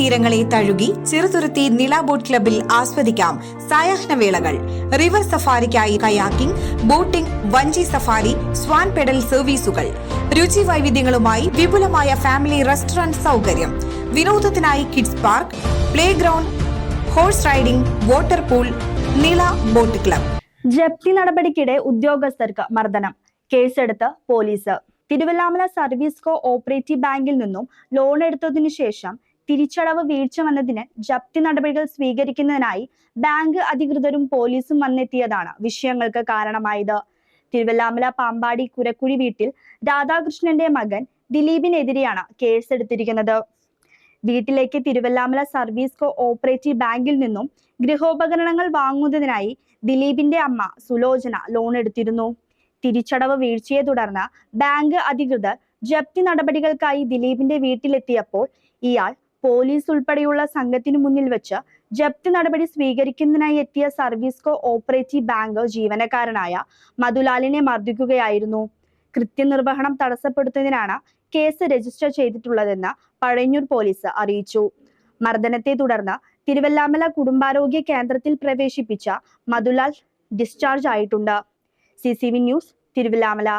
തീരങ്ങളെ തഴുകി ചെറുതുരുത്തി നില ബോട്ട് ക്ലബിൽ ആസ്വദിക്കാം സായാഹ്നവേളകൾ റിവർ സഫാരിക്കായി കയാക്കിംഗ് ബോട്ടിംഗ് വഞ്ചി സഫാരി സ്വാൻ പെഡൽ സർവീസുകൾ. രുചി വൈവിധ്യങ്ങളുമായി വിപുലമായ ഫാമിലി റെസ്റ്റോറന്റ് സൗകര്യം. വിനോദത്തിനായി kids park play ground horse riding water pool Nila boat club. ജപ്തി നടപടിക്കിടെ ഉദ്യോഗസ്ഥർക്ക് മർദ്ദനം. കേസെടുത്ത് police. Thiruvallamala service co operative ബാങ്കിൽ നിന്നും ലോൺ എടുത്തതിനു ശേഷം തിരിച്ചടവ് വീഴ്ച വന്നതിന് ജപ്തി നടപടികൾ സ്വീകരിക്കുന്നതിനായി ബാങ്ക് അധികൃതരും പോലീസും വന്നെത്തിയതാണ് വിഷയങ്ങൾക്ക് കാരണമായത്. തിരുവല്ലാമല പാമ്പാടി കുരക്കുഴി വീട്ടിൽ രാധാകൃഷ്ണന്റെ മകൻ ദിലീപിനെതിരെയാണ് കേസെടുത്തിരിക്കുന്നത് വീട്ടിലേക്ക് തിരുവല്ലാമല സർവീസ് കോ ഓപ്പറേറ്റീവ് ബാങ്കിൽ നിന്നും ഗൃഹോപകരണങ്ങൾ വാങ്ങുന്നതിനായി ദിലീപിന്റെ അമ്മ സുലോചന ലോൺ എടുത്തിരുന്നു. തിരിച്ചടവ് വീഴ്ചയെ തുടർന്ന് ബാങ്ക് അധികൃതർ ജപ്തി നടപടികൾക്കായി ദിലീപിന്റെ വീട്ടിലെത്തിയപ്പോൾ ഇയാൾ പോലീസ് ഉൾപ്പെടെയുള്ള സംഘത്തിനു മുന്നിൽ വെച്ച് ജപ്തി നടപടി സ്വീകരിക്കുന്നതിനായി എത്തിയ സർവീസ് കോ ഓപ്പറേറ്റീവ് ബാങ്ക് ജീവനക്കാരനായ മധുലാലിനെ മർദ്ദിക്കുകയായിരുന്നു. കൃത്യനിർവഹണം തടസ്സപ്പെടുത്തുന്നതിനാണ് കേസ് രജിസ്റ്റർ ചെയ്തിട്ടുള്ളതെന്ന് പഴഞ്ഞൂർ പോലീസ് അറിയിച്ചു. മർദ്ദനത്തെ തുടർന്ന് തിരുവല്ലാമല കുടുംബാരോഗ്യ കേന്ദ്രത്തിൽ പ്രവേശിപ്പിച്ച മധുലാൽ ഡിസ്ചാർജ് ആയിട്ടുണ്ട്. C news Thiruvallamala.